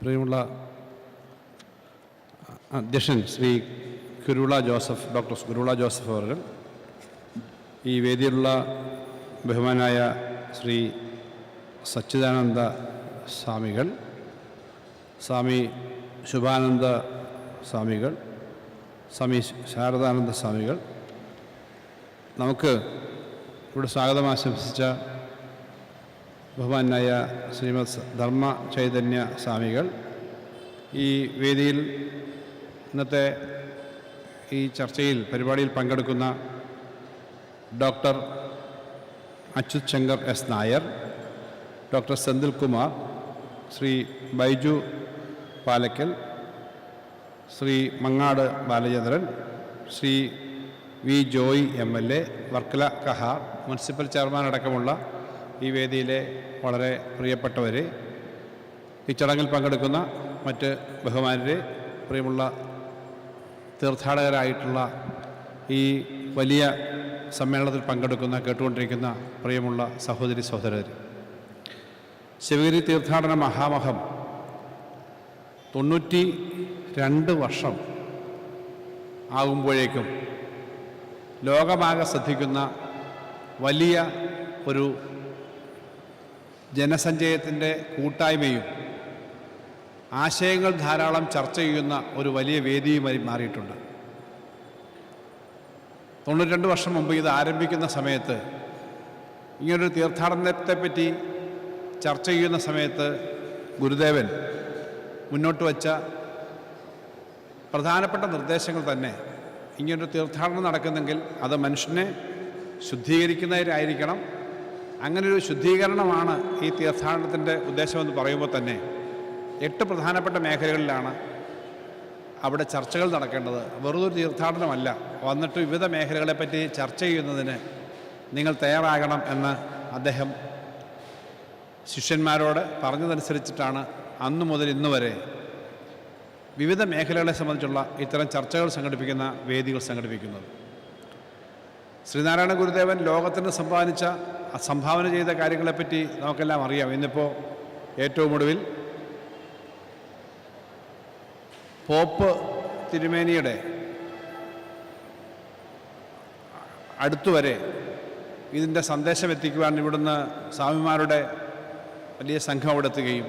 പ്രിയമുള്ള അധ്യക്ഷൻ Shri Kurula Joseph doctor Kurula Joseph അവർ ഈ വേദിയിലുള്ള ബഹുമാനായ ശ്രീ സച്ചിദാനന്ദ സ്വാമികൾ സ്വാമി ശുഭാനന്ദ സ്വാമികൾ സ്വാമി ശാരദാനന്ദ സ്വാമികൾ. നമുക്ക് ഇവിടെ സ്വാഗതം ആശംസിച്ച ബഹുമാനായ ശ്രീമത് ധർമ്മ ചൈതന്യ സ്വാമികൾ ഈ വേദിയിൽ ഇന്നത്തെ ഈ ചർച്ചയിൽ പരിപാടിയിൽ പങ്കെടുക്കുന്ന doctor Achyut Shankar S Nair doctor Senthil Kumar Shri Baiju Palakkal Shri Mangad Balachandran Shri V Joy M L A Varkala Kahar municipal chairman അടക്കമുള്ള ഈ വേദിയിലെ വളരെ പ്രിയപ്പെട്ടവർ ഈ ചടങ്ങിൽ പങ്കെടുക്കുന്ന മറ്റ് ബഹുമാനരെ പ്രിയമുള്ള തീർത്ഥാടകരായിട്ടുള്ള ഈ വലിയ സമ്മേളനത്തിൽ പങ്കെടുക്കുന്ന കേട്ടുകൊണ്ടിരിക്കുന്ന പ്രിയമുള്ള സഹോദരി സഹോദരർ ശിവഗിരി തീർത്ഥാടന മഹാമഹം തൊണ്ണൂറ്റി രണ്ട് വർഷം ആകുമ്പോഴേക്കും ലോകമാകെ ശ്രദ്ധിക്കുന്ന വലിയ ഒരു ജനസഞ്ചയത്തിന്റെ കൂട്ടായ്മയും ആശയങ്ങൾ ധാരാളം ചർച്ച ചെയ്യുന്ന ഒരു വലിയ വേദിയുമായി മാറിയിട്ടുണ്ട്. തൊണ്ണൂറ്റി വർഷം മുമ്പ് ഇത് ആരംഭിക്കുന്ന സമയത്ത് ഇങ്ങനൊരു തീർത്ഥാടനത്തെപ്പറ്റി ചർച്ച ചെയ്യുന്ന സമയത്ത് ഗുരുദേവൻ മുന്നോട്ട് വച്ച പ്രധാനപ്പെട്ട നിർദ്ദേശങ്ങൾ തന്നെ ഇങ്ങനൊരു തീർത്ഥാടനം നടക്കുന്നെങ്കിൽ അത് മനുഷ്യനെ ശുദ്ധീകരിക്കുന്നതിനായിരിക്കണം അങ്ങനൊരു ശുദ്ധീകരണമാണ് ഈ തീർത്ഥാടനത്തിന്റെ ഉദ്ദേശമെന്ന് പറയുമ്പോൾ തന്നെ എട്ട് പ്രധാനപ്പെട്ട മേഖലകളിലാണ് അവിടെ ചർച്ചകൾ നടക്കേണ്ടത്. വെറുതൊരു തീർത്ഥാടനമല്ല. വന്നിട്ട് വിവിധ മേഖലകളെപ്പറ്റി ചർച്ച ചെയ്യുന്നതിന് നിങ്ങൾ തയ്യാറാകണം എന്ന് അദ്ദേഹം ശിഷ്യന്മാരോട് പറഞ്ഞതനുസരിച്ചിട്ടാണ് അന്നു മുതൽ ഇന്ന് വരെ വിവിധ മേഖലകളെ സംബന്ധിച്ചുള്ള ഇത്തരം ചർച്ചകൾ സംഘടിപ്പിക്കുന്ന വേദികൾ സംഘടിപ്പിക്കുന്നത്. ശ്രീനാരായണ ഗുരുദേവൻ ലോകത്തിന് സമ്പാദിച്ച സംഭാവന ചെയ്ത കാര്യങ്ങളെപ്പറ്റി നമുക്കെല്ലാം അറിയാം. ഇന്നിപ്പോൾ ഏറ്റവും ഒടുവിൽ പോപ്പ് തിരുമേനിയുടെ അടുത്തുവരെ ഇതിന്റെ സന്ദേശം എത്തിക്കുവാൻ ഇവിടുന്ന് സ്വാമിമാരുടെ വലിയ സംഘം അവിടെ എത്തുകയും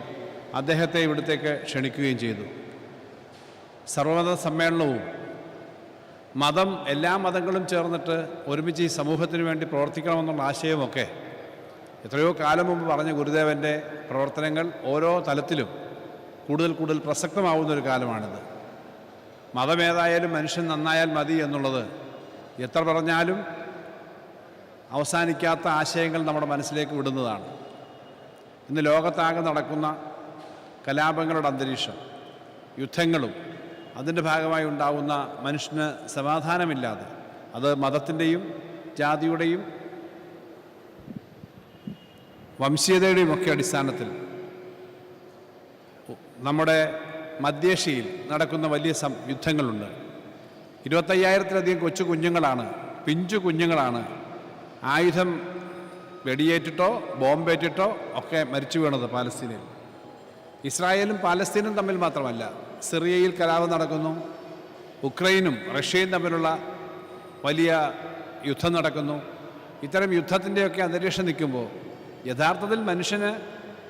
അദ്ദേഹത്തെ ഇവിടത്തേക്ക് ക്ഷണിക്കുകയും ചെയ്തു. സർവമത സമ്മേളനവും മതം എല്ലാ മതങ്ങളും ചേർന്നിട്ട് ഒരുമിച്ച് ഈ സമൂഹത്തിന് വേണ്ടി പ്രവർത്തിക്കണമെന്നുള്ള ആശയമൊക്കെ എത്രയോ കാലം മുമ്പ് പറഞ്ഞ ഗുരുദേവന്റെ പ്രവർത്തനങ്ങൾ ഓരോ തലത്തിലും കൂടുതൽ കൂടുതൽ പ്രസക്തമാവുന്ന ഒരു കാലമാണിത്. മതമേതായാലും മനുഷ്യൻ നന്നായാൽ മതി എന്നുള്ളത് എത്ര പറഞ്ഞാലും അവസാനിക്കാത്ത ആശയങ്ങൾ നമ്മുടെ മനസ്സിലേക്ക് വിടുന്നതാണ്. ഇന്ന് ലോകത്താകെ നടക്കുന്ന കലാപങ്ങളുടെ അന്തരീക്ഷം യുദ്ധങ്ങളും അതിന്റെ ഭാഗമായി ഉണ്ടാകുന്ന മനുഷ്യന് സമാധാനമില്ലാതെ അത് മതത്തിന്റെയും ജാതിയുടെയും വംശീയതയുടെയും ഒക്കെ അടിസ്ഥാനത്തിൽ നമ്മുടെ മധ്യേഷ്യയിൽ നടക്കുന്ന വലിയ സം യുദ്ധങ്ങളുണ്ട്. ഇരുപത്തയ്യായിരത്തിലധികം കൊച്ചു കുഞ്ഞുങ്ങളാണ് പിഞ്ചു കുഞ്ഞുങ്ങളാണ് ആയുധം വെടിയേറ്റിട്ടോ ബോംബേറ്റിട്ടോ ഒക്കെ മരിച്ചു വീണത് പാലസ്തീനയിൽ ഇസ്രായേലും പാലസ്തീനും തമ്മിൽ മാത്രമല്ല സിറിയയിൽ കലാപം നടക്കുന്നു. ഉക്രൈനും റഷ്യയും തമ്മിലുള്ള വലിയ യുദ്ധം നടക്കുന്നു. ഇത്തരം യുദ്ധത്തിന്റെയൊക്കെ അന്തരീക്ഷം നിൽക്കുമ്പോൾ യഥാർത്ഥത്തിൽ മനുഷ്യന്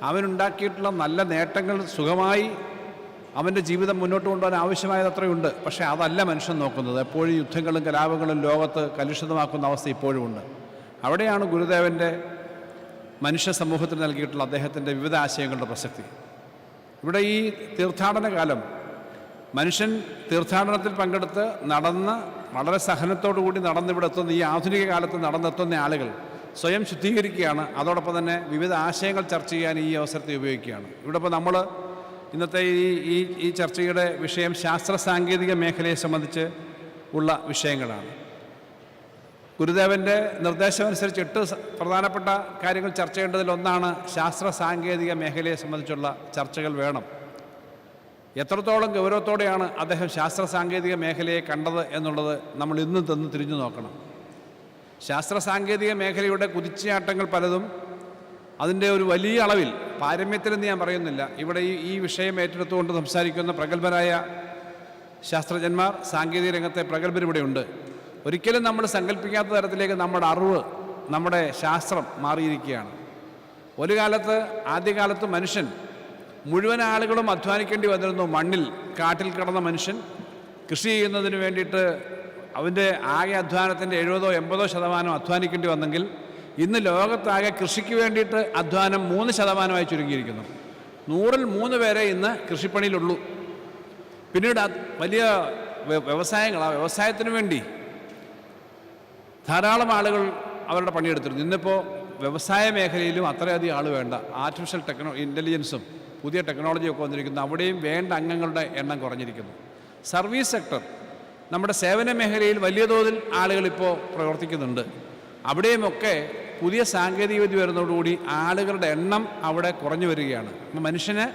അവനുണ്ടാക്കിയിട്ടുള്ള നല്ല നേട്ടങ്ങൾ സുഖമായി അവന്റെ ജീവിതം മുന്നോട്ട് കൊണ്ടുപോകാൻ ആവശ്യമായത് അത്രയുണ്ട് പക്ഷേ അതല്ല മനുഷ്യൻ നോക്കുന്നത്. എപ്പോഴും യുദ്ധങ്ങളും കലാപങ്ങളും ലോകത്ത് കലുഷിതമാക്കുന്ന അവസ്ഥ ഇപ്പോഴും ഉണ്ട്. അവിടെയാണ് ഗുരുദേവന്റെ മനുഷ്യ സമൂഹത്തിന് നൽകിയിട്ടുള്ള അദ്ദേഹത്തിന്റെ വിവിധ ആശയങ്ങളുടെ പ്രസക്തി. ഇവിടെ ഈ തീർത്ഥാടന കാലം മനുഷ്യൻ തീർത്ഥാടനത്തിൽ പങ്കെടുത്ത് നടന്ന് വളരെ സഹനത്തോടു കൂടി നടന്നിവിടെ എത്തുന്ന ഈ ആധുനിക കാലത്ത് നടന്നെത്തുന്ന ആളുകൾ സ്വയം ശുദ്ധീകരിക്കുകയാണ്. അതോടൊപ്പം തന്നെ വിവിധ ആശയങ്ങൾ ചർച്ച ചെയ്യാൻ ഈ അവസരത്തെ ഉപയോഗിക്കുകയാണ്. ഇവിടെ ഇപ്പോൾ നമ്മൾ ഇന്നത്തെ ഈ ഈ ഈ ചർച്ചയുടെ വിഷയം ശാസ്ത്ര സാങ്കേതിക മേഖലയെ സംബന്ധിച്ച് ഉള്ള വിഷയങ്ങളാണ്. ഗുരുദേവന്റെ നിർദ്ദേശമനുസരിച്ച് എട്ട് പ്രധാനപ്പെട്ട കാര്യങ്ങൾ ചർച്ച ചെയ്യേണ്ടതിൽ ഒന്നാണ് ശാസ്ത്ര സാങ്കേതിക മേഖലയെ സംബന്ധിച്ചുള്ള ചർച്ചകൾ വേണം. എത്രത്തോളം ഗൗരവത്തോടെയാണ് അദ്ദേഹം ശാസ്ത്ര സാങ്കേതിക മേഖലയെ കണ്ടത് എന്നുള്ളത് നമ്മൾ ഇന്നും തന്ന് തിരിഞ്ഞു നോക്കണം. ശാസ്ത്ര സാങ്കേതിക മേഖലയുടെ കുതിച്ചുചാട്ടങ്ങൾ പലതും അതിന്റെ ഒരു വലിയ അളവിൽ പാരമ്യത്തിലെന്ന് ഞാൻ പറയുന്നില്ല ഇവിടെ ഈ ഈ വിഷയം ഏറ്റെടുത്തുകൊണ്ട് സംസാരിക്കുന്ന പ്രഗത്ഭരായ ശാസ്ത്രജ്ഞന്മാർ സാങ്കേതിക രംഗത്തെ പ്രഗത്ഭരിവിടെയുണ്ട് ഒരിക്കലും നമ്മൾ സങ്കല്പിക്കാത്ത തരത്തിലേക്ക് നമ്മുടെ അറിവ് നമ്മുടെ ശാസ്ത്രം മാറിയിരിക്കുകയാണ്. ഒരു കാലത്ത് ആദ്യകാലത്ത് മനുഷ്യൻ മുഴുവൻ ആളുകളും അധ്വാനിക്കേണ്ടി വന്നിരുന്നു. മണ്ണിൽ കാട്ടിൽ കിടന്ന മനുഷ്യൻ കൃഷി ചെയ്യുന്നതിന് വേണ്ടിയിട്ട് അവന്റെ ആകെ അധ്വാനത്തിന്റെ എഴുപതോ എൺപതോ ശതമാനം അധ്വാനിക്കേണ്ടി വന്നെങ്കിൽ ഇന്ന് ലോകത്താകെ കൃഷിക്ക് വേണ്ടിയിട്ട് അധ്വാനം മൂന്ന് ശതമാനമായി ചുരുങ്ങിയിരിക്കുന്നു. നൂറിൽ മൂന്ന് പേരെ ഇന്ന് കൃഷിപ്പണിയിലുള്ളൂ. പിന്നീട് വലിയ വ്യ- വ്യവസായങ്ങൾ ആ വ്യവസായത്തിന് വേണ്ടി ധാരാളം ആളുകൾ അവരുടെ പണിയെടുത്തിരുന്നു. ഇന്നിപ്പോൾ വ്യവസായ മേഖലയിലും അത്രയധികം ആൾ വേണ്ട. ആർട്ടിഫിഷ്യൽ ടെക്നോ ഇന്റലിജൻസും പുതിയ ടെക്നോളജിയൊക്കെ വന്നിരിക്കുന്നു. അവിടെയും വേണ്ട അംഗങ്ങളുടെ എണ്ണം കുറഞ്ഞിരിക്കുന്നു. സർവീസ് സെക്ടർ നമ്മുടെ സേവന മേഖലയിൽ വലിയ തോതിൽ ആളുകൾ ഇപ്പോൾ പ്രവർത്തിക്കുന്നുണ്ട്. അവിടെയുമൊക്കെ പുതിയ സാങ്കേതികവിദ്യ വരുന്നതോടുകൂടി ആളുകളുടെ എണ്ണം അവിടെ കുറഞ്ഞു വരികയാണ്. അപ്പം മനുഷ്യന്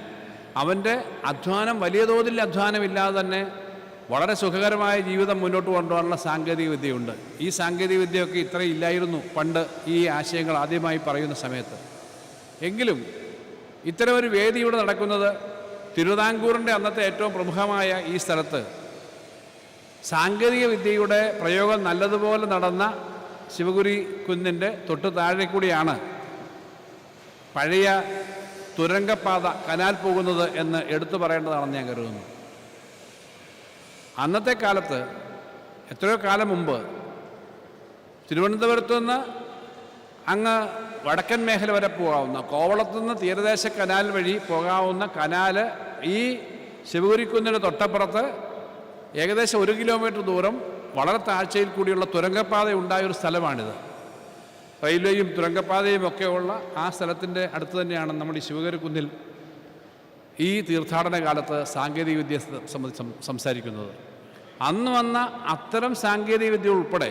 അവന്റെ അധ്വാനം വലിയ തോതിൽ അധ്വാനമില്ലാതെ തന്നെ വളരെ സുഖകരമായ ജീവിതം മുന്നോട്ട് കൊണ്ടുപോകാനുള്ള സാങ്കേതിക വിദ്യയുണ്ട് ഈ സാങ്കേതിക വിദ്യയൊക്കെ ഇത്രയും ഇല്ലായിരുന്നു പണ്ട് ഈ ആശയങ്ങൾ ആദ്യമായി പറയുന്ന സമയത്ത്. എങ്കിലും ഇത്തരമൊരു വേദി ഇവിടെ നടക്കുന്നത് തിരുവിതാംകൂറിന്റെ അന്നത്തെ ഏറ്റവും പ്രമുഖമായ ഈ സ്ഥലത്ത്. സാങ്കേതിക വിദ്യയുടെ പ്രയോഗം നല്ലതുപോലെ നടന്ന ശിവഗുരി കുന്നിന്റെ തൊട്ട് താഴെ കൂടിയാണ് പഴയ തുരങ്കപ്പാത കനാൽ പോകുന്നത് എന്ന് എടുത്തു പറയേണ്ടതാണെന്ന് ഞാൻ കരുതുന്നു. അന്നത്തെ കാലത്ത് എത്രയോ കാലം മുമ്പ് തിരുവനന്തപുരത്ത് നിന്ന് അങ്ങ് വടക്കൻ മേഖല വരെ പോകാവുന്ന കോവളത്തു നിന്ന് തീരദേശ കനാൽ വഴി പോകാവുന്ന കനാൽ ഈ ശിവഗുരിക്കുന്നിന് തൊട്ടപ്പുറത്ത് ഏകദേശം ഒരു കിലോമീറ്റർ ദൂരം വളരെ താഴ്ചയിൽ കൂടിയുള്ള തുരങ്കപ്പാത ഉണ്ടായ ഒരു സ്ഥലമാണിത്. റെയിൽവേയും തുരങ്കപ്പാതയും ഒക്കെയുള്ള ആ സ്ഥലത്തിന്റെ അടുത്ത് തന്നെയാണ് നമ്മൾ ഈ ശിവഗിരിക്കുന്നിൽ ഈ തീർത്ഥാടന കാലത്ത് സാങ്കേതികവിദ്യ സംബന്ധിച്ച് സംസാരിക്കുന്നത്. അന്ന് വന്ന അത്തരം സാങ്കേതികവിദ്യ ഉൾപ്പെടെ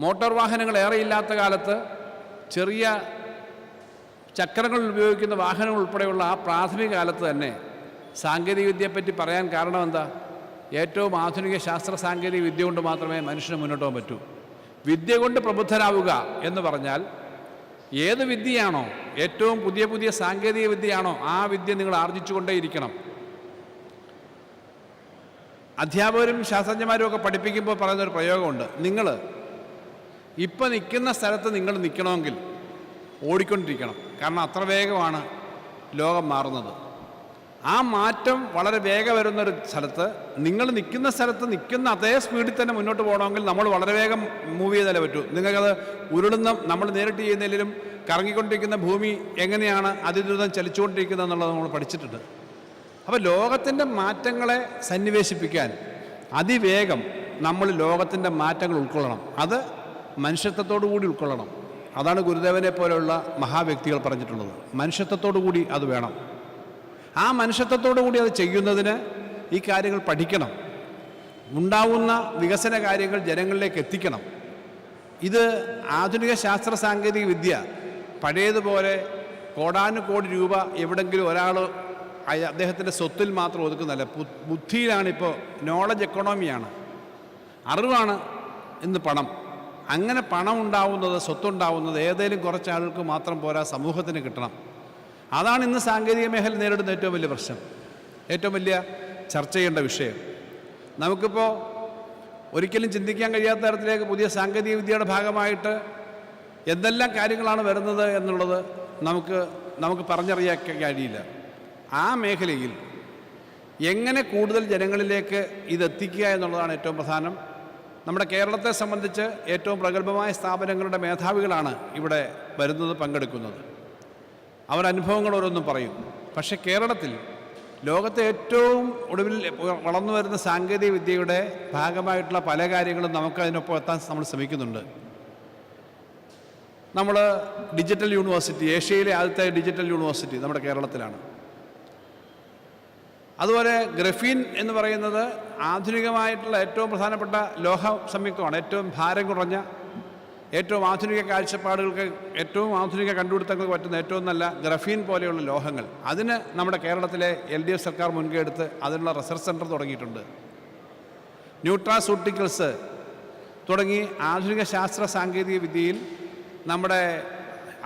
മോട്ടോർ വാഹനങ്ങൾ ഏറെ ഇല്ലാത്ത കാലത്ത് ചെറിയ ചക്രങ്ങൾ ഉപയോഗിക്കുന്ന വാഹനങ്ങൾ ഉൾപ്പെടെയുള്ള ആ പ്രാഥമിക കാലത്ത് തന്നെ സാങ്കേതികവിദ്യയെപ്പറ്റി പറയാൻ കാരണം എന്താ? ഏറ്റവും ആധുനിക ശാസ്ത്ര സാങ്കേതിക വിദ്യ കൊണ്ട് മാത്രമേ മനുഷ്യന് മുന്നോട്ട് പോകാൻ പറ്റൂ. വിദ്യ കൊണ്ട് പ്രബുദ്ധരാവുക എന്ന് പറഞ്ഞാൽ ഏത് വിദ്യയാണോ ഏറ്റവും പുതിയ പുതിയ സാങ്കേതിക വിദ്യയാണോ ആ വിദ്യ നിങ്ങൾ ആർജിച്ചുകൊണ്ടേയിരിക്കണം. അധ്യാപകരും ശാസ്ത്രജ്ഞന്മാരും ഒക്കെ പഠിപ്പിക്കുമ്പോൾ പറയുന്നൊരു പ്രയോഗമുണ്ട്. നിങ്ങൾ ഇപ്പം നിൽക്കുന്ന സ്ഥലത്ത് നിങ്ങൾ നിൽക്കണമെങ്കിൽ ഓടിക്കൊണ്ടിരിക്കണം. കാരണം അത്ര വേഗമാണ് ലോകം മാറുന്നത്. ആ മാറ്റം വളരെ വേഗം വരുന്നൊരു സ്ഥലത്ത് നിങ്ങൾ നിൽക്കുന്ന സ്ഥലത്ത് നിൽക്കുന്ന അതേ സ്പീഡിൽ തന്നെ മുന്നോട്ട് പോകണമെങ്കിൽ നമ്മൾ വളരെ വേഗം മൂവ് ചെയ്താലേ പറ്റൂ. നിങ്ങൾക്കത് ഉരുളുന്ന നമ്മൾ നേരിട്ട് ചെയ്യുന്നതിലും കറങ്ങിക്കൊണ്ടിരിക്കുന്ന ഭൂമി എങ്ങനെയാണ് അതിദ്രുതം ചലിച്ചുകൊണ്ടിരിക്കുന്നത് എന്നുള്ളത് നമ്മൾ പഠിച്ചിട്ടുണ്ട്. അപ്പോൾ ലോകത്തിന്റെ മാറ്റങ്ങളെ സന്നിവേശിപ്പിക്കാൻ അതിവേഗം നമ്മൾ ലോകത്തിന്റെ മാറ്റങ്ങൾ ഉൾക്കൊള്ളണം. അത് മനുഷ്യത്വത്തോടു കൂടി ഉൾക്കൊള്ളണം. അതാണ് ഗുരുദേവനെ പോലെയുള്ള മഹാവ്യക്തികൾ പറഞ്ഞിട്ടുള്ളത്. മനുഷ്യത്വത്തോടു കൂടി അത് വേണം. ആ മനുഷ്യത്വത്തോടു കൂടി അത് ചെയ്യുന്നതിന് ഈ കാര്യങ്ങൾ പഠിക്കണം. ഉണ്ടാവുന്ന വികസന കാര്യങ്ങൾ ജനങ്ങളിലേക്ക് എത്തിക്കണം. ഇത് ആധുനിക ശാസ്ത്ര സാങ്കേതിക വിദ്യ പഴയതുപോലെ കോടാനുകോടി രൂപ എവിടെങ്കിലും ഒരാൾ അദ്ദേഹത്തിന്റെ സ്വത്തിൽ മാത്രം ഒതുക്കുന്നതല്ല. ബു- ബുദ്ധിയിലാണിപ്പോൾ നോളജ് എക്കണോമിയാണ് അറിവാണ് ഇന്ന് പണം. അങ്ങനെ പണം ഉണ്ടാവുന്നത് സ്വത്തുണ്ടാവുന്നത് ഏതെങ്കിലും കുറച്ച് ആളുകൾക്ക് മാത്രം പോരാ സമൂഹത്തിന് കിട്ടണം. അതാണ് ഇന്ന് സാങ്കേതിക മേഖല നേരിടുന്ന ഏറ്റവും വലിയ പ്രശ്നം. ഏറ്റവും വലിയ ചർച്ച ചെയ്യേണ്ട വിഷയം. നമുക്കിപ്പോൾ ഒരിക്കലും ചിന്തിക്കാൻ കഴിയാത്ത തരത്തിലേക്ക് പുതിയ സാങ്കേതിക വിദ്യയുടെ ഭാഗമായിട്ട് എന്തെല്ലാം കാര്യങ്ങളാണ് വരുന്നത് എന്നുള്ളത് നമുക്ക് നമുക്ക് പറഞ്ഞറിയാൻ കഴിയില്ല. ആ മേഖലയിൽ എങ്ങനെ കൂടുതൽ ജനങ്ങളിലേക്ക് ഇതെത്തിക്കുക എന്നുള്ളതാണ് ഏറ്റവും പ്രധാനം. നമ്മുടെ കേരളത്തെ സംബന്ധിച്ച് ഏറ്റവും പ്രഗത്ഭമായ സ്ഥാപനങ്ങളുടെ മേധാവികളാണ് ഇവിടെ വരുന്നത് പങ്കെടുക്കുന്നത്. അവർ അനുഭവങ്ങൾ ഓരോന്നും പറയും. പക്ഷേ കേരളത്തിൽ ലോകത്തെ ഏറ്റവും ഒടുവിൽ വളർന്നു വരുന്ന സാങ്കേതിക വിദ്യയുടെ ഭാഗമായിട്ടുള്ള പല കാര്യങ്ങളും നമുക്ക് അതിനൊപ്പം എത്താൻ നമ്മൾ ശ്രമിക്കുന്നുണ്ട്. നമ്മൾ ഡിജിറ്റൽ യൂണിവേഴ്സിറ്റി ഏഷ്യയിലെ ആദ്യത്തെ ഡിജിറ്റൽ യൂണിവേഴ്സിറ്റി നമ്മുടെ കേരളത്തിലാണ്. അതുപോലെ ഗ്രഫീൻ എന്ന് പറയുന്നത് ആധുനികമായിട്ടുള്ള ഏറ്റവും പ്രധാനപ്പെട്ട ലോഹ സംയുക്തമാണ് ഏറ്റവും ഭാരം കുറഞ്ഞ ഏറ്റവും ആധുനിക കാഴ്ചപ്പാടുകൾക്ക് ഏറ്റവും ആധുനിക കണ്ടുപിടുത്തങ്ങൾക്ക് പറ്റുന്ന ഏറ്റവും നല്ല ഗ്രഫീൻ പോലെയുള്ള ലോഹങ്ങൾ. അതിന് നമ്മുടെ കേരളത്തിലെ എൽ ഡി എഫ് സർക്കാർ മുൻകൈ എടുത്ത് അതിനുള്ള റിസർച്ച് സെന്റർ തുടങ്ങിയിട്ടുണ്ട്. ന്യൂട്രാസൂട്ടിക്കൽസ് തുടങ്ങി ആധുനിക ശാസ്ത്ര സാങ്കേതിക വിദ്യയിൽ നമ്മുടെ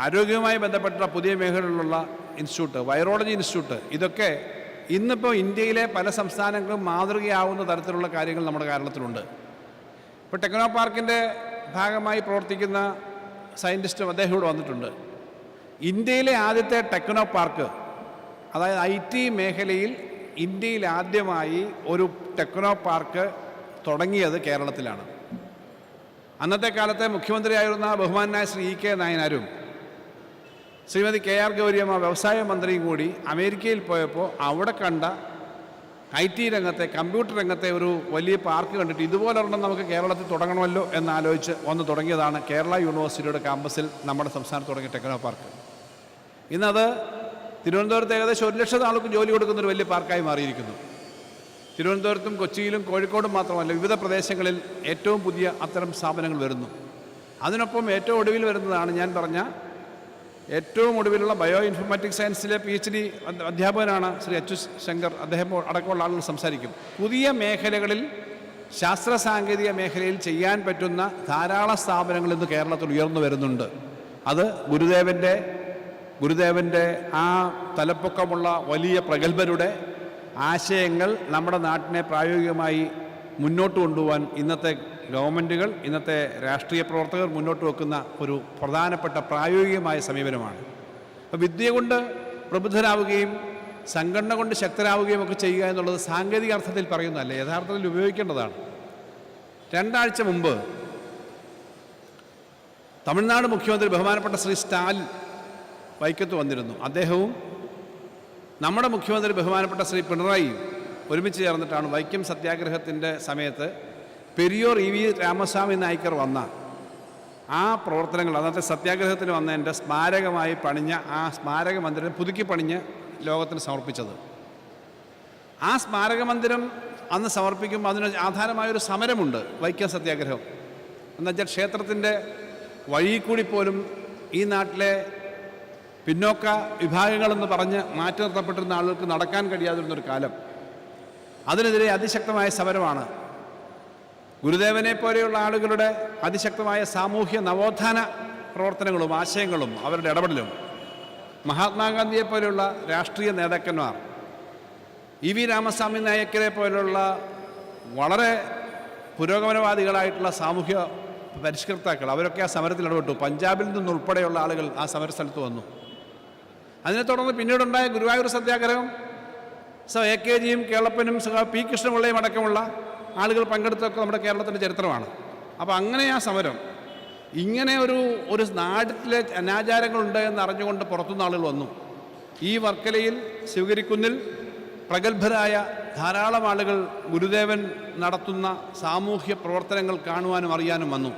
ആരോഗ്യവുമായി ബന്ധപ്പെട്ട പുതിയ മേഖലകളിലുള്ള ഇൻസ്റ്റിറ്റ്യൂട്ട് വൈറോളജി ഇൻസ്റ്റിറ്റ്യൂട്ട് ഇതൊക്കെ ഇന്നിപ്പോൾ ഇന്ത്യയിലെ പല സംസ്ഥാനങ്ങളും മാതൃകയാവുന്ന തരത്തിലുള്ള കാര്യങ്ങൾ നമ്മുടെ കേരളത്തിലുണ്ട്. ഇപ്പോൾ ടെക്നോ പാർക്കിന്റെ ഭാഗമായി പ്രവർത്തിക്കുന്ന സയന്റിസ്റ്റും അദ്ദേഹം ഇവിടെ വന്നിട്ടുണ്ട്. ഇന്ത്യയിലെ ആദ്യത്തെ ടെക്നോ പാർക്ക് അതായത് ഐ ടി മേഖലയിൽ ഇന്ത്യയിൽ ആദ്യമായി ഒരു ടെക്നോ പാർക്ക് തുടങ്ങിയത് കേരളത്തിലാണ്. അന്നത്തെ കാലത്തെ മുഖ്യമന്ത്രിയായിരുന്ന ബഹുമാനായ ശ്രീ ഇ കെ നായനാരും ശ്രീമതി കെ ആർ ഗൗരിയമ്മ വ്യവസായ മന്ത്രിയും കൂടി അമേരിക്കയിൽ പോയപ്പോൾ അവിടെ കണ്ട ഐ ടി രംഗത്തെ കമ്പ്യൂട്ടർ രംഗത്തെ ഒരു വലിയ പാർക്ക് കണ്ടിട്ട് ഇതുപോലെ ഒരെണ്ണം നമുക്ക് കേരളത്തിൽ തുടങ്ങണമല്ലോ എന്നാലോചിച്ച് വന്ന് തുടങ്ങിയതാണ് കേരള യൂണിവേഴ്സിറ്റിയുടെ ക്യാമ്പസിൽ നമ്മുടെ സംസ്ഥാനത്ത് തുടങ്ങിയ ടെക്നോ പാർക്ക്. ഇന്നത് തിരുവനന്തപുരത്ത് ഏകദേശം ഒരു ലക്ഷം ആൾക്ക് ജോലി കൊടുക്കുന്ന ഒരു വലിയ പാർക്കായി മാറിയിരിക്കുന്നു. തിരുവനന്തപുരത്തും കൊച്ചിയിലും കോഴിക്കോടും മാത്രമല്ല വിവിധ പ്രദേശങ്ങളിൽ ഏറ്റവും പുതിയ അത്തരം സ്ഥാപനങ്ങൾ വരുന്നു. അതിനൊപ്പം ഏറ്റവും ഒടുവിൽ വരുന്നതാണ് ഞാൻ പറഞ്ഞ ഏറ്റവും ഒടുവിലുള്ള ബയോ ഇൻഫർമാറ്റിക് സയൻസിലെ പി എച്ച് ഡി അധ്യാപകനാണ് ശ്രീ അച്യു ശങ്കർ. അദ്ദേഹം അടക്കമുള്ള ആളുകൾ സംസാരിക്കും. പുതിയ മേഖലകളിൽ ശാസ്ത്ര സാങ്കേതിക മേഖലയിൽ ചെയ്യാൻ പറ്റുന്ന ധാരാളം സ്ഥാപനങ്ങൾ ഇന്ന് കേരളത്തിൽ ഉയർന്നു വരുന്നുണ്ട്. അത് ഗുരുദേവന്റെ ഗുരുദേവന്റെ ആ തലപ്പൊക്കമുള്ള വലിയ പ്രഗത്ഭരുടെ ആശയങ്ങൾ നമ്മുടെ നാട്ടിനെ പ്രായോഗികമായി മുന്നോട്ട് കൊണ്ടുപോകാൻ ഇന്നത്തെ ഗവൺമെന്റുകൾ ഇന്നത്തെ രാഷ്ട്രീയ പ്രവർത്തകർ മുന്നോട്ട് വെക്കുന്ന ഒരു പ്രധാനപ്പെട്ട പ്രായോഗികമായ സമീപനമാണ്. അപ്പോൾ വിദ്യ കൊണ്ട് പ്രബുദ്ധരാവുകയും സംഘടന കൊണ്ട് ശക്തരാവുകയും ഒക്കെ ചെയ്യുക എന്നുള്ളത് സാങ്കേതിക അർത്ഥത്തിൽ പറയുന്നതല്ല യഥാർത്ഥത്തിൽ ഉപയോഗിക്കേണ്ടതാണ്. രണ്ടാഴ്ച മുമ്പ് തമിഴ്നാട് മുഖ്യമന്ത്രി ബഹുമാനപ്പെട്ട ശ്രീ സ്റ്റാലിൻ വൈക്കത്ത് വന്നിരുന്നു. അദ്ദേഹവും നമ്മുടെ മുഖ്യമന്ത്രി ബഹുമാനപ്പെട്ട ശ്രീ പിണറായി ഒരുമിച്ച് ചേർന്നിട്ടാണ് വൈക്കം സത്യാഗ്രഹത്തിന്റെ സമയത്ത് പെരിയോർ ഇ വി രാമസ്വാമി നായ്ക്കർ വന്ന ആ പ്രവർത്തനങ്ങൾ അന്നത്തെ സത്യാഗ്രഹത്തിന് വന്ന എന്റെ സ്മാരകമായി പണിഞ്ഞ ആ സ്മാരക മന്ദിരം പുതുക്കി പണിഞ്ഞ് ലോകത്തിന് സമർപ്പിച്ചത്. ആ സ്മാരക മന്ദിരം അന്ന് സമർപ്പിക്കുമ്പോൾ അതിന് ആധാരമായൊരു സമരമുണ്ട് വൈക്കം സത്യാഗ്രഹം. എന്നുവെച്ചാൽ ക്ഷേത്രത്തിന്റെ വഴി കൂടി പോലും ഈ നാട്ടിലെ പിന്നോക്ക വിഭാഗങ്ങളെന്ന് പറഞ്ഞ് മാറ്റി നിർത്തപ്പെട്ടിരുന്ന ആളുകൾക്ക് നടക്കാൻ കഴിയാതിരുന്നൊരു കാലം. അതിനെതിരെ അതിശക്തമായ സമരമാണ്. ഗുരുദേവനെ പോലെയുള്ള ആളുകളുടെ അതിശക്തമായ സാമൂഹ്യ നവോത്ഥാന പ്രവർത്തനങ്ങളും ആശയങ്ങളും അവരുടെ ഇടപെടലും. മഹാത്മാഗാന്ധിയെ പോലെയുള്ള രാഷ്ട്രീയ നേതാക്കന്മാർ ഇ വി രാമസ്വാമി നായക്കരെ പോലുള്ള വളരെ പുരോഗമനവാദികളായിട്ടുള്ള സാമൂഹ്യ പരിഷ്കർത്താക്കൾ അവരൊക്കെ ആ സമരത്തിൽ ഇടപെട്ടു. പഞ്ചാബിൽ നിന്നുൾപ്പെടെയുള്ള ആളുകൾ ആ സമരസ്ഥലത്ത് വന്നു. അതിനെ തുടർന്ന് പിന്നീടുണ്ടായ ഗുരുവായൂർ സത്യാഗ്രഹം സ എ കെ ജിയും കേളപ്പനും പി കൃഷ്ണപിള്ളയും അടക്കമുള്ള ആളുകൾ പങ്കെടുത്തൊക്കെ നമ്മുടെ കേരളത്തിന്റെ ചരിത്രമാണ്. അപ്പോൾ അങ്ങനെ ആ സമരം ഇങ്ങനെ ഒരു ഒരു നാട്ടിലെ അനാചാരങ്ങളുണ്ട് എന്ന് അറിഞ്ഞുകൊണ്ട് പുറത്തുനിന്ന് ആളുകൾ വന്നു. ഈ വർക്കലയിൽ ശിവഗിരിക്കുന്നിൽ പ്രഗത്ഭരായ ധാരാളം ആളുകൾ ഗുരുദേവൻ നടത്തുന്ന സാമൂഹ്യ പ്രവർത്തനങ്ങൾ കാണുവാനും അറിയാനും വന്നു.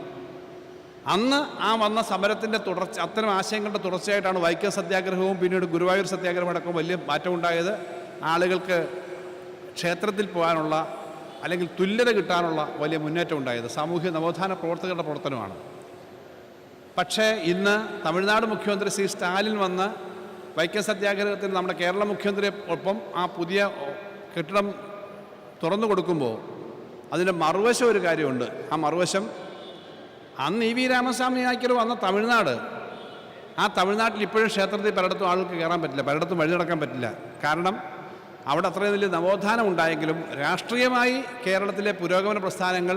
അന്ന് ആ വന്ന സമരത്തിന്റെ തുടർച്ച അത്തരം ആശയങ്ങളുടെ തുടർച്ചയായിട്ടാണ് വൈക്കം സത്യാഗ്രഹവും പിന്നീട് ഗുരുവായൂർ സത്യാഗ്രഹം അടക്കം വലിയ മാറ്റമുണ്ടായത് ആളുകൾക്ക് ക്ഷേത്രത്തിൽ പോകാനുള്ള അല്ലെങ്കിൽ തുല്യത കിട്ടാനുള്ള വലിയ മുന്നേറ്റം ഉണ്ടായത് സാമൂഹ്യ നവോത്ഥാന പ്രവർത്തകരുടെ പ്രവർത്തനമാണ്. പക്ഷേ ഇന്ന് തമിഴ്നാട് മുഖ്യമന്ത്രി ശ്രീ സ്റ്റാലിൻ വന്ന് വൈക്കം സത്യാഗ്രഹത്തിന് നമ്മുടെ കേരള മുഖ്യമന്ത്രിയെ ഒപ്പം ആ പുതിയ കെട്ടിടം തുറന്നു കൊടുക്കുമ്പോൾ അതിന്റെ മറുവശം ഒരു കാര്യമുണ്ട്. ആ മറുവശം അന്ന് ഇ വി രാമസ്വാമി നായ്ക്കർ വന്ന തമിഴ്നാട്. ആ തമിഴ്നാട്ടിൽ ഇപ്പോഴും ക്ഷേത്രത്തിൽ പലയിടത്തും ആളുകൾക്ക് കയറാൻ പറ്റില്ല പലയിടത്തും വഴി നടക്കാൻ പറ്റില്ല. കാരണം അവിടെ അത്രയും വലിയ നവോത്ഥാനം ഉണ്ടായെങ്കിലും രാഷ്ട്രീയമായി കേരളത്തിലെ പുരോഗമന പ്രസ്ഥാനങ്ങൾ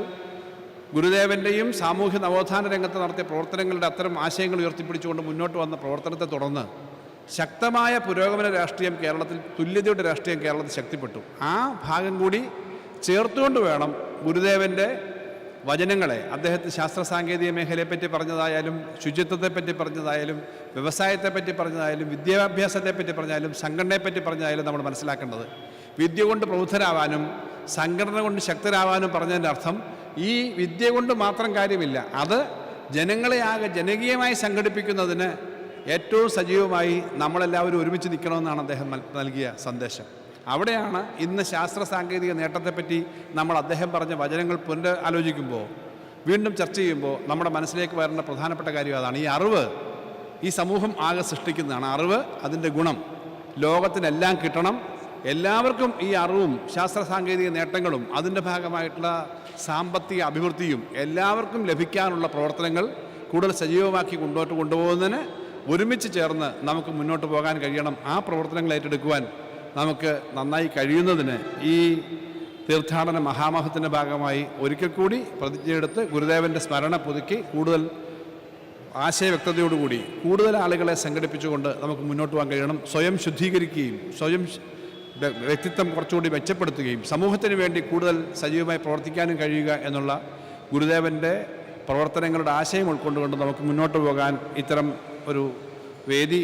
ഗുരുദേവന്റെയും സാമൂഹ്യ നവോത്ഥാന രംഗത്ത് നടത്തിയ പ്രവർത്തനങ്ങളുടെ അത്തരം ആശയങ്ങൾ ഉയർത്തിപ്പിടിച്ചുകൊണ്ട് മുന്നോട്ട് വന്ന പ്രവർത്തനത്തെ തുടർന്ന് ശക്തമായ പുരോഗമന രാഷ്ട്രീയം കേരളത്തിൽ തുല്യതയുടെ രാഷ്ട്രീയം കേരളത്തിൽ ശക്തിപ്പെട്ടു. ആ ഭാഗം കൂടി ചേർത്തുകൊണ്ട് വേണം ഗുരുദേവന്റെ വചനങ്ങളെ അദ്ദേഹത്തെ ശാസ്ത്ര സാങ്കേതിക മേഖലയെപ്പറ്റി പറഞ്ഞതായാലും ശുചിത്വത്തെപ്പറ്റി പറഞ്ഞതായാലും വ്യവസായത്തെപ്പറ്റി പറഞ്ഞതായാലും വിദ്യാഭ്യാസത്തെപ്പറ്റി പറഞ്ഞാലും സംഘടനയെപ്പറ്റി പറഞ്ഞതായാലും നമ്മൾ മനസ്സിലാക്കേണ്ടത് വിദ്യ കൊണ്ട് പ്രബുദ്ധരാവാനും സംഘടന കൊണ്ട് ശക്തരാവാനും പറഞ്ഞതിന്റെ അർത്ഥം ഈ വിദ്യ കൊണ്ട് മാത്രം കാര്യമില്ല. അത് ജനങ്ങളെ ആകെ ജനകീയമായി സംഘടിപ്പിക്കുന്നതിന് ഏറ്റവും സജീവമായി നമ്മളെല്ലാവരും ഒരുമിച്ച് നിൽക്കണമെന്നാണ് അദ്ദേഹം നൽകിയ സന്ദേശം. അവിടെയാണ് ഇന്ന് ശാസ്ത്ര സാങ്കേതിക നേട്ടത്തെപ്പറ്റി നമ്മൾ അദ്ദേഹം പറഞ്ഞ വചനങ്ങൾ പുനരാലോചിക്കുമ്പോൾ വീണ്ടും ചർച്ച ചെയ്യുമ്പോൾ നമ്മുടെ മനസ്സിലേക്ക് വരേണ്ട പ്രധാനപ്പെട്ട കാര്യം അതാണ്. ഈ അറിവ് ഈ സമൂഹം ആകെ സൃഷ്ടിക്കുന്നതാണ്. അറിവ് അതിന്റെ ഗുണം. ലോകത്തിനെല്ലാം കിട്ടണം. എല്ലാവർക്കും ഈ അറിവും ശാസ്ത്ര സാങ്കേതിക നേട്ടങ്ങളും അതിന്റെ ഭാഗമായിട്ടുള്ള സാമ്പത്തിക അഭിവൃദ്ധിയും എല്ലാവർക്കും ലഭിക്കാനുള്ള പ്രവർത്തനങ്ങൾ കൂടുതൽ സജീവമാക്കി കൊണ്ടോട്ട് കൊണ്ടുപോകുന്നതിന് ഒരുമിച്ച് ചേർന്ന് നമുക്ക് മുന്നോട്ട് പോകാൻ കഴിയണം. ആ പ്രവർത്തനങ്ങൾ ഏറ്റെടുക്കുവാൻ നമുക്ക് നന്നായി കഴിയുന്നതിന് ഈ തീർത്ഥാടന മഹാമഹത്തിന്റെ ഭാഗമായി ഒരിക്കൽ കൂടി പ്രതിജ്ഞയെടുത്ത് ഗുരുദേവന്റെ സ്മരണ പുതുക്കി കൂടുതൽ ആശയവ്യക്തതയോടുകൂടി കൂടുതൽ ആളുകളെ സംഘടിപ്പിച്ചുകൊണ്ട് നമുക്ക് മുന്നോട്ട് പോകാൻ കഴിയണം. സ്വയം ശുദ്ധീകരിക്കുകയും സ്വയം വ്യക്തിത്വം കുറച്ചുകൂടി മെച്ചപ്പെടുത്തുകയും സമൂഹത്തിന് വേണ്ടി കൂടുതൽ സജീവമായി പ്രവർത്തിക്കാനും കഴിയുക എന്നുള്ള ഗുരുദേവന്റെ പ്രവർത്തനങ്ങളുടെ ആശയം ഉൾക്കൊണ്ടുകൊണ്ട് നമുക്ക് മുന്നോട്ട് പോകാൻ ഇത്തരം ഒരു വേദി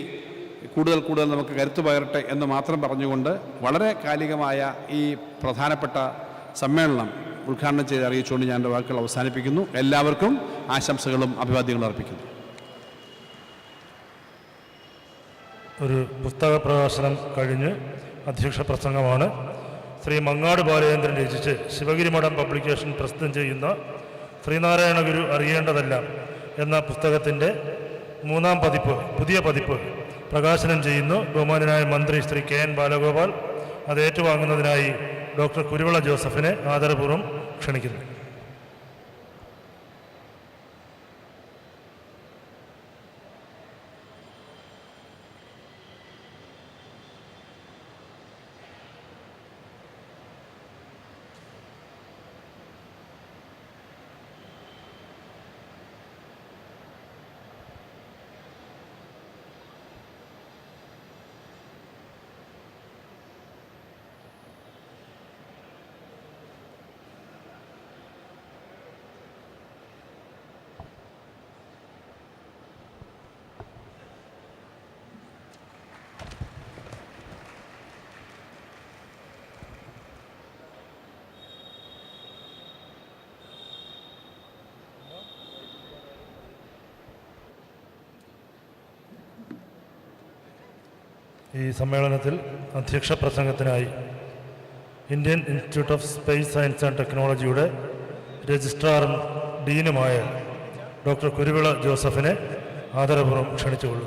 കൂടുതൽ കൂടുതൽ നമുക്ക് കരുത്തു പകരട്ടെ എന്ന് മാത്രം പറഞ്ഞുകൊണ്ട് വളരെ കാലികമായ ഈ പ്രധാനപ്പെട്ട സമ്മേളനം ഉദ്ഘാടനം ചെയ്ത് അറിയിച്ചുകൊണ്ട് ഞാൻ എന്റെ വാക്കുകൾ അവസാനിപ്പിക്കുന്നു. എല്ലാവർക്കും ആശംസകളും അഭിവാദ്യങ്ങളും അർപ്പിക്കുന്നു. ഒരു പുസ്തക പ്രകാശനം കഴിഞ്ഞ് അധ്യക്ഷ പ്രസംഗമാണ്. ശ്രീ മങ്ങാട് ബാലചന്ദ്രൻ രചിച്ച് ശിവഗിരി മഠം പബ്ലിക്കേഷൻ പ്രസിദ്ധം ചെയ്യുന്ന ശ്രീനാരായണ ഗുരു അറിയേണ്ടതല്ല എന്ന പുസ്തകത്തിന്റെ മൂന്നാം പതിപ്പ് പുതിയ പതിപ്പ് പ്രകാശനം ചെയ്യുന്നു. ബഹുമാനായ മന്ത്രി ശ്രീ കെ എൻ ബാലഗോപാൽ അത് ഏറ്റുവാങ്ങുന്നതിനായി ഡോക്ടർ കുരുവിള ജോസഫിനെ ആദരപൂർവം ക്ഷണിക്കുന്നു. ഈ സമ്മേളനത്തിൽ അധ്യക്ഷ പ്രസംഗത്തിനായി Indian institute of space science and ടെക്നോളജിയുടെ രജിസ്ട്രാറും ഡീനുമായ ഡോക്ടർ കുരുവിള ജോസഫിനെ ആദരപൂർവം ക്ഷണിച്ചുകൊള്ളുന്നു.